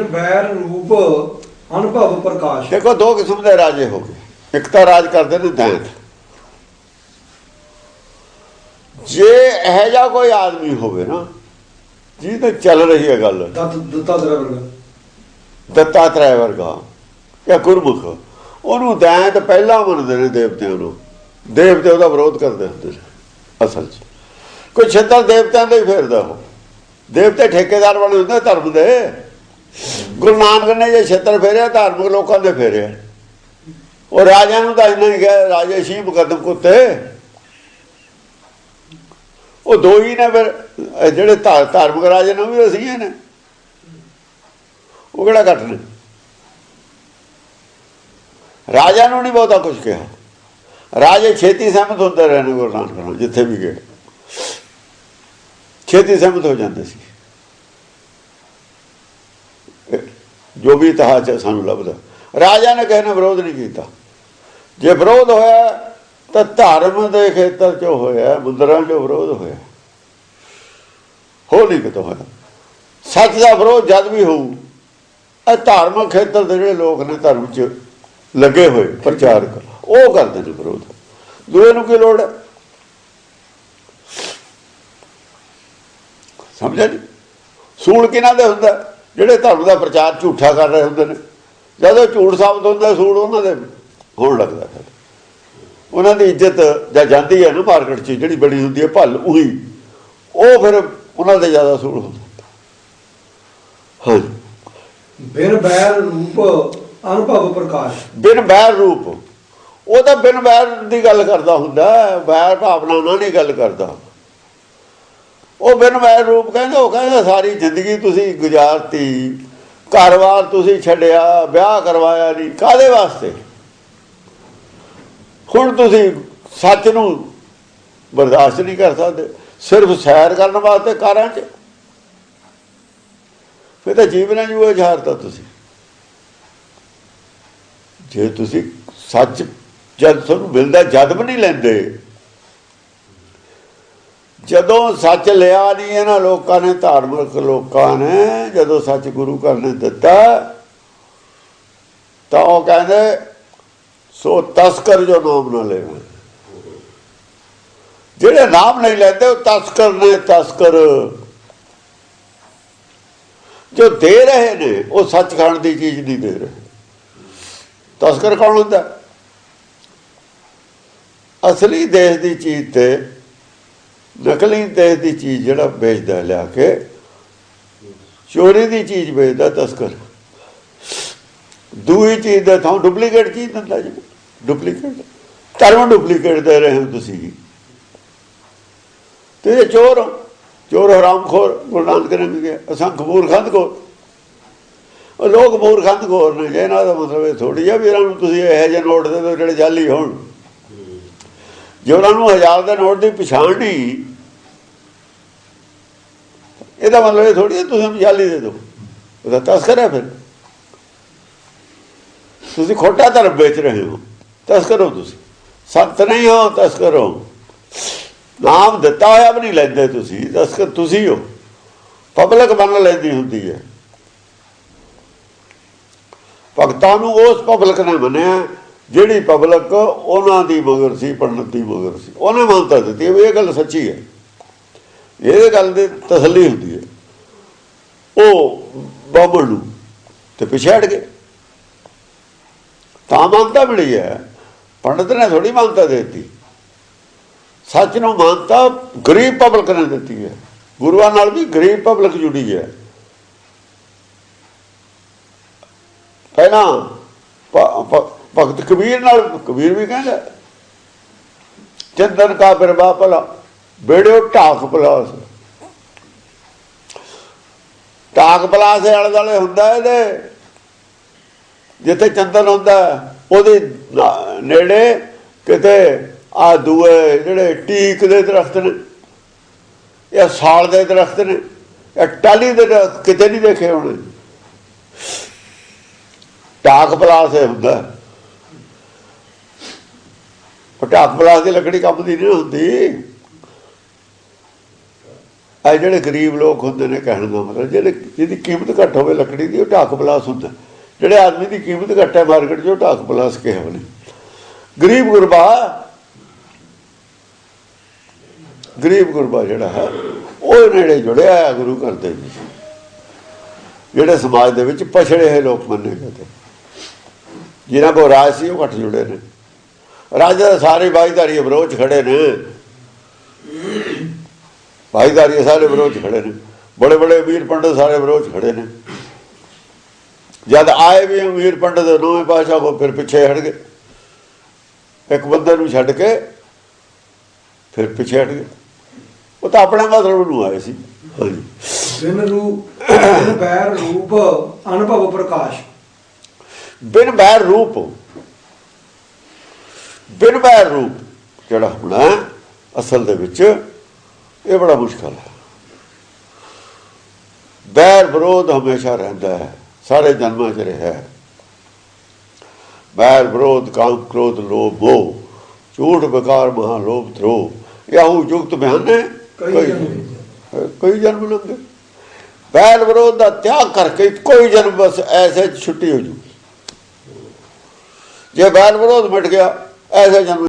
ਬੈਰ ਰੂਪ ਅਨੁਭਵ ਪ੍ਰਕਾਸ਼। ਦੇਖੋ ਦੋ ਕਿਸਮ ਦੇ ਰਾਜੇ ਹੋ ਗਏ। ਇੱਕ ਤਾਂ ਰਾਜ ਕਰਦੇ ਨੇ ਦੈਂਤ ਜੇ ਇਹ ਜਿਹਾ ਕੋਈ ਆਦਮੀ ਹੋਵੇ ਨਾ ਜੀ ਤੇ ਚੱਲ ਰਹੀ ਹੈ ਗੱਲ। ਦਤ ਦਿੱਤਾ ਤੇਰਾ ਵਰਗਾ। ਦੱਤਾਤਰੇయ ਵਰਗਾ ਜਾਂ ਗੁਰਮੁਖ। ਉਹਨੂੰ ਦੈਂਤ ਪਹਿਲਾਂ ਮੰਨਦੇ ਨੇ ਦੇਵਤਿਆਂ ਨੂੰ। ਦੇਵਤੇ ਉਹਦਾ ਵਿਰੋਧ ਕਰਦੇ ਹੁੰਦੇ ਨੇ ਅਸਲ 'ਚ। ਕੋਈ ਛੇਤਰ ਦੇਵਤਿਆਂ ਦਾ ਹੀ ਫੇਰਦਾ ਉਹ। ਦੇਵਤੇ ਠੇਕੇਦਾਰ ਬਣੇ ਹੁੰਦੇ ਧਰਮ ਦੇ। ਗੁਰੂ ਨਾਨਕ ਨੇ ਜੇ ਛੇਤਰ ਫੇਰਿਆ, ਧਾਰਮਿਕ ਲੋਕਾਂ ਦੇ ਫੇਰਿਆ ਉਹ ਰਾਜਿਆਂ ਨੂੰ ਤਾਂ ਇੰਨਾ ਹੀ ਕਿਹਾ, ਰਾਜੇ ਸ਼ੀ ਮੁਕੱਦਮ ਕੁੱਤੇ। ਉਹ ਦੋ ਹੀ ਨੇ ਫਿਰ ਜਿਹੜੇ ਧਾ- ਧਾਰਮਿਕ ਰਾਜੇ ਨੇ, ਉਹ ਵੀ ਅਸੀਂ ਨੇ। ਉਹ ਕਿਹੜਾ ਘੱਟ ਨੇ? ਰਾਜਾ ਨੂੰ ਨਹੀਂ ਬਹੁਤਾ ਕੁਝ ਕਿਹਾ। ਰਾਜੇ ਛੇਤੀ ਸਹਿਮਤ ਹੁੰਦੇ ਰਹੇ ਨੇ ਗੁਰੂ ਨਾਨਕ ਨਾਲ, ਜਿੱਥੇ ਵੀ ਗਏ। ਛੇਤੀ ਸਹਿਮਤ ਹੋ ਜਾਂਦੇ ਸੀ। ਜੋ ਵੀ ਇਤਿਹਾਸ ਹੈ ਸਾਨੂੰ ਲੱਭਦਾ। ਰਾਜਾ ਨੇ ਕਿਸੇ ਨੇ ਵਿਰੋਧ ਨਹੀਂ ਕੀਤਾ। ਜੇ ਵਿਰੋਧ ਹੋਇਆ, ਤਾਂ ਧਰਮ ਦੇ ਖੇਤਰ 'ਚ ਹੋਇਆ, ਮੁੰਦਰਾਂ 'ਚ ਵਿਰੋਧ ਹੋਇਆ। ਹੋ ਨਹੀਂ ਕਿਤੋਂ ਹੋਇਆ। ਸੱਚ ਦਾ ਵਿਰੋਧ ਜਦ ਵੀ ਹੋਊ, ਇਹ ਧਾਰਮਿਕ ਖੇਤਰ ਦੇ ਜਿਹੜੇ ਲੋਕ ਨੇ ਧਰਮ 'ਚ ਲੱਗੇ ਹੋਏ, ਪ੍ਰਚਾਰਕ, ਉਹ ਕਰਦੇ ਨੇ ਵਿਰੋਧ। ਦੂਏ ਨੂੰ ਕੀ ਲੋੜ ਹੈ? ਸਮਝਿਆ ਜੀ ਸੂਲ ਕਿਹਨਾਂ ਦੇ ਹੁੰਦਾ? ਜਿਹੜੇ ਧਰਮ ਦਾ ਪ੍ਰਚਾਰ ਝੂਠਾ ਕਰ ਰਹੇ ਹੁੰਦੇ ਨੇ ਜਦੋਂ ਝੂਠ ਸਾਬਤ ਹੁੰਦਾ ਸੂਲ ਉਹਨਾਂ ਦੇ ਹੋਣ ਲੱਗਦਾ ਫਿਰ। ਉਹਨਾਂ ਦੀ ਇੱਜ਼ਤ ਜਾਂ ਜਾਂਦੀ ਹੈ ਨਾ ਮਾਰਕੀਟ 'ਚ ਜਿਹੜੀ ਬੜੀ ਹੁੰਦੀ ਹੈ ਭੱਲ ਉਹੀ। ਉਹ ਫਿਰ ਉਹਨਾਂ ਦੇ ਜ਼ਿਆਦਾ ਸੂਲ ਹੁੰਦਾ। ਹਾਂਜੀ। ਬਿਨ ਬੈਰ ਰੂਪ ਅਨੁਭਵ ਪ੍ਰਕਾਸ਼। ਬਿਨ ਬੈਰ ਰੂਪ। ਉਹ ਤਾਂ ਬਿਨ ਬੈਰ ਦੀ ਗੱਲ ਕਰਦਾ ਹੁੰਦਾ ਹੈ, ਬੈਰ ਭਾਵਨਾ ਨਾਲ ਨਹੀਂ ਗੱਲ ਕਰਦਾ। ਉਹ ਬਿਨ ਬੈਰ ਰੂਪ ਕਹਿੰਦਾ, ਉਹ ਕਹਿੰਦਾ, ਸਾਰੀ ਜ਼ਿੰਦਗੀ ਤੁਸੀਂ ਗੁਜ਼ਾਰਤੀ ਘਰ-ਬਾਰ ਤੁਸੀਂ ਛੱਡਿਆ, ਵਿਆਹ ਕਰਵਾਇਆ ਨਹੀਂ ਕਾਦੇ ਵਾਸਤੇ? ਹੁਣ ਤੁਸੀਂ ਸੱਚ ਨੂੰ ਬਰਦਾਸ਼ਤ ਨਹੀਂ ਕਰ ਸਕਦੇ, ਸਿਰਫ ਸੈਰ ਕਰਨ ਵਾਸਤੇ ਕਾਰਾਂ 'ਚ। ਫਿਰ ਤਾਂ ਜੀਵਨ ਜੂਏ ਝਾਰਤਾ ਤੁਸੀਂ। ਜੇ ਤੁਸੀਂ ਸੱਚ ਜਦ ਤੁਹਾਨੂੰ ਮਿਲਦਾ, ਜਦ ਵੀ ਨਹੀਂ ਲੈਂਦੇ ਜਦੋਂ ਸੱਚ ਲਿਆ ਨਹੀਂ ਇਹਨਾਂ ਲੋਕਾਂ ਨੇ, ਧਾਰਮਿਕ ਲੋਕਾਂ ਨੇ, ਜਦੋਂ ਸੱਚ ਗੁਰੂ ਘਰ ਨੇ ਦਿੱਤਾ, ਤਾਂ ਉਹ ਕਹਿੰਦੇ, ਸੋ ਤਸਕਰ ਜੋ ਨਾਮ ਨਾ ਲੈਵੇ ਜਿਹੜੇ ਨਾਮ ਨਹੀਂ ਲੈਂਦੇ, ਉਹ ਤਸਕਰ ਨੇ ਤਸਕਰ। ਜੋ ਦੇ ਰਹੇ ਨੇ, ਉਹ ਸੱਚ ਖਾਣ ਦੀ ਚੀਜ਼ ਨਹੀਂ ਦੇ ਰਹੇ। ਤਸਕਰ ਕੌਣ ਹੁੰਦਾ? ਅਸਲੀ ਦੇਸ਼ ਦੀ ਚੀਜ਼ ਤੇ ਨਕਲੀ ਦੇਸ਼ ਦੀ ਚੀਜ਼ ਜਿਹੜਾ ਵੇਚਦਾ ਲਿਆ ਕੇ, ਚੋਰੀ ਦੀ ਚੀਜ਼ ਵੇਚਦਾ ਤਸਕਰ। ਦੂਈ ਚੀਜ਼ ਦਾ ਥਾਂ ਡੁਪਲੀਕੇਟ ਚੀਜ਼ ਦਿੰਦਾ ਜੀ? ਡੁਪਲੀਕੇਟ ਧਰਮ ਡੁਪਲੀਕੇਟ ਦੇ ਰਹੇ ਹੋ ਤੁਸੀਂ ਜੀ। ਤੇ ਇਹ ਚੋਰ ਹੋ। ਚੋਰ ਹਰਾਮਖੋਰ, ਗੁਰੂ ਨਾਨਕ ਨੇ ਵੀ ਕਿਹਾ ਅਸੰਖ ਮੂਰਖੰਦ ਕੋ ਉਹ ਲੋਕ ਮੂਰਖੰਦ ਖੋਰ ਨੇ, ਜੇ ਇਹਨਾਂ ਦਾ ਮਤਲਬ ਇਹ ਥੋੜੀ ਆ ਵੀ ਇਹਨਾਂ ਨੂੰ ਤੁਸੀਂ ਇਹੋ ਜਿਹੇ ਨੋਟ ਦੇ ਦਿਓ ਜਿਹੜੇ ਜਾਲੀ ਹੋਣ। ਜੇ ਉਹਨਾਂ ਨੂੰ ਹਜ਼ਾਰ ਦੇ ਨੋਟ ਦੀ ਪਛਾਣ ਨਹੀਂ ਇਹਦਾ ਮਤਲਬ ਇਹ ਥੋੜੀ ਤੁਸੀਂ ਉਹਨੂੰ ਦੇ ਦਿਓ। ਉਹਦਾ ਤਸਕਰ ਹੈ ਫਿਰ। ਤੁਸੀਂ ਖੋਟਾ ਧਰਮ ਵੇਚ ਰਹੇ ਹੋ, ਤਸਕਰ ਹੋ ਤੁਸੀਂ। ਸੰਤ ਨਹੀਂ ਹੋ, ਤਸਕਰ ਹੋ। ਨਾਮ ਦਿੱਤਾ ਹੋਇਆ ਵੀ ਨਹੀਂ ਲੈਂਦੇ ਤੁਸੀਂ, ਤਸਕਰ ਤੁਸੀਂ ਹੋ। ਪਬਲਿਕ ਬਣ ਲੈਂਦੀ ਹੁੰਦੀ ਹੈ। ਭਗਤਾਂ ਨੂੰ ਉਸ ਪਬਲਿਕ ਨੇ ਮੰਨਿਆ। ਜਿਹੜੀ ਪਬਲਿਕ ਉਹਨਾਂ ਦੀ ਮਗਰ ਸੀ, ਪੰਡਤ ਦੀ ਮਗਰ ਸੀ। ਉਹਨੇ ਮੰਨਤਾ ਦਿੱਤੀ ਵੀ ਇਹ ਗੱਲ ਸੱਚੀ ਹੈ। ਇਹ ਗੱਲ ਦੀ ਤਸੱਲੀ ਹੁੰਦੀ ਹੈ। ਉਹ ਬਾਬਰ ਨੂੰ ਤੇ ਪਿਛੇ ਹਟ ਗਏ। ਤਾਂ ਮੰਨਤਾ ਮਿਲੀ ਹੈ। ਪੰਡਤ ਨੇ ਥੋੜੀ ਮੰਨਤਾ ਦਿੱਤੀ। ਸੱਚ ਨੂੰ ਮੰਨਤਾ ਗਰੀਬ ਪਬਲਿਕ ਨੇ ਦਿੱਤੀ ਹੈ। ਗੁਰੂਆਂ ਨਾਲ ਵੀ ਗਰੀਬ ਪਬਲਿਕ ਜੁੜੀ ਹੈ। ਪਹਿਲਾਂ ਭਗਤ ਕਬੀਰ ਨਾਲ, ਕਬੀਰ ਵੀ ਕਹਿੰਦਾ, ਚੰਦਨ ਕਾ ਬਿਰਬਾ ਭਲਾ, ਬੇੜਿਓ ਢਾਕ ਪਲਾਸ। ਢਾਕ ਪਲਾਸ ਦੇ ਆਲੇ ਦੁਆਲੇ ਹੁੰਦਾ ਇਹਦੇ, ਜਿੱਥੇ ਚੰਦਨ ਹੁੰਦਾ, ਉਹਦੇ ਨੇੜੇ ਕਿਤੇ ਆ ਦੂਏ ਜਿਹੜੇ ਟੀਕ ਦੇ ਦਰਖਤ ਨੇ ਇਹ ਸਾਲ ਦੇ ਦਰਖਤ ਨੇ ਇਹ ਟਾਲੀ ਦੇ ਦਰਖਤ ਕਿਤੇ ਨਹੀਂ ਦੇਖੇ ਹੋਣੇ। ਢਾਕ ਪਲਾਸ ਇਹ ਹੁੰਦਾ। ਉਹ ਢਾਕ ਪਲਾਸ ਦੀ ਲੱਕੜੀ ਕੰਮ ਦੀ ਨਹੀਂ ਹੁੰਦੀ। ਆ ਜਿਹੜੇ ਗਰੀਬ ਲੋਕ ਹੁੰਦੇ ਨੇ ਕਹਿਣ ਦਾ ਮਤਲਬ, ਜਿਹੜੇ ਜਿਹਦੀ ਕੀਮਤ ਘੱਟ ਹੋਵੇ ਲੱਕੜੀ ਦੀ, ਉਹ ਢਾਕ ਪਲਾਸ ਹੁੰਦਾ। ਜਿਹੜੇ ਆਦਮੀ ਦੀ ਕੀਮਤ ਘੱਟ ਹੈ ਮਾਰਕੀਟ 'ਚ, ਉਹ ਢਾਕ ਪਲਾਸ ਕਿਹਾ ਉਹਨੇ। ਗਰੀਬ ਗੁਰਬਾ ਗਰੀਬ ਗੁਰਬਾ ਜਿਹੜਾ ਹੈ, ਉਹ ਨੇੜੇ ਜੁੜਿਆ ਹੈ ਗੁਰੂ ਘਰ ਦੇ ਵਿੱਚ। ਜਿਹੜੇ ਸਮਾਜ ਦੇ ਵਿੱਚ ਪਛੜੇ ਹੋਏ ਲੋਕ ਮੰਨੇ ਗਏ ਤੇ ਜਿਨ੍ਹਾਂ ਕੋਲ ਰਾਜ ਸੀ, ਉਹ ਘੱਟ ਜੁੜੇ ਨੇ। ਰਾਜਾ ਦੇ ਸਾਰੇ ਬਾਈਦਾਰੀ ਵਿਰੋਧ ਖੜੇ ਨੇ। ਭਾਈਦਾਰੀ ਸਾਰੇ ਵਿਰੋਧ ਖੜੇ ਨੇ। ਬੜੇ ਬੜੇ ਵੀਰ ਪੰਡਤ ਸਾਰੇ ਵਿਰੋਧ ਖੜੇ ਨੇ। ਜਦ ਆਏ ਵੀ ਵੀਰ ਪੰਡਤ ਨੌਵੇਂ ਪਾਸ਼ਾ ਕੋ ਫਿਰ ਪਿੱਛੇ ਹਟ ਗਏ। ਇੱਕ ਬੰਦੇ ਨੂੰ ਛੱਡ ਕੇ ਫਿਰ ਪਿੱਛੇ ਹਟ ਗਏ। ਉਹ ਤਾਂ ਆਪਣੇ ਮਤਲਬ ਨੂੰ ਆਏ ਸੀ। ਹਾਂਜੀ। ਬਿਨ ਰੂਪ ਬਿਨ ਬੈਰ ਰੂਪ ਅਨੁਭਵ ਪ੍ਰਕਾਸ਼। ਬਿਨ ਬੈਰ ਰੂਪ। ਬਿਨ ਬੈਰ ਰੂਪ ਜਿਹੜਾ ਹੋਣਾ ਅਸਲ ਦੇ ਵਿੱਚ ਇਹ ਬੜਾ ਮੁਸ਼ਕਲ ਹੈ। ਬੈਰ ਵਿਰੋਧ ਹਮੇਸ਼ਾ ਰਹਿੰਦਾ ਹੈ ਸਾਰੇ ਜਨਮਾਂ 'ਚ ਰਿਹਾ ਹੈ। ਬੈਰ ਵਿਰੋਧ ਕਾਮ ਕ੍ਰੋਧ ਲੋਭ ਮੋਹ ਝੂਠ ਬਕਾਰ ਮਹਾ ਲੋਭ ਥਰੋ ਯਾਹੂ ਜੁਗਤ ਬਿਆਨੇ ਕਈ ਕਈ ਜਨਮ ਲੰਗੇ ਬੈਰ ਵਿਰੋਧ ਦਾ ਤਿਆਗ ਕਰਕੇ ਕੋਈ ਜਨਮ ਬਸ ਐਸੇ ਛੁੱਟੀ ਹੋ ਜੂ ਜੇ ਬੈਰ ਵਿਰੋਧ ਮਿਟ ਗਿਆ ਐਸੇ ਜਨਮ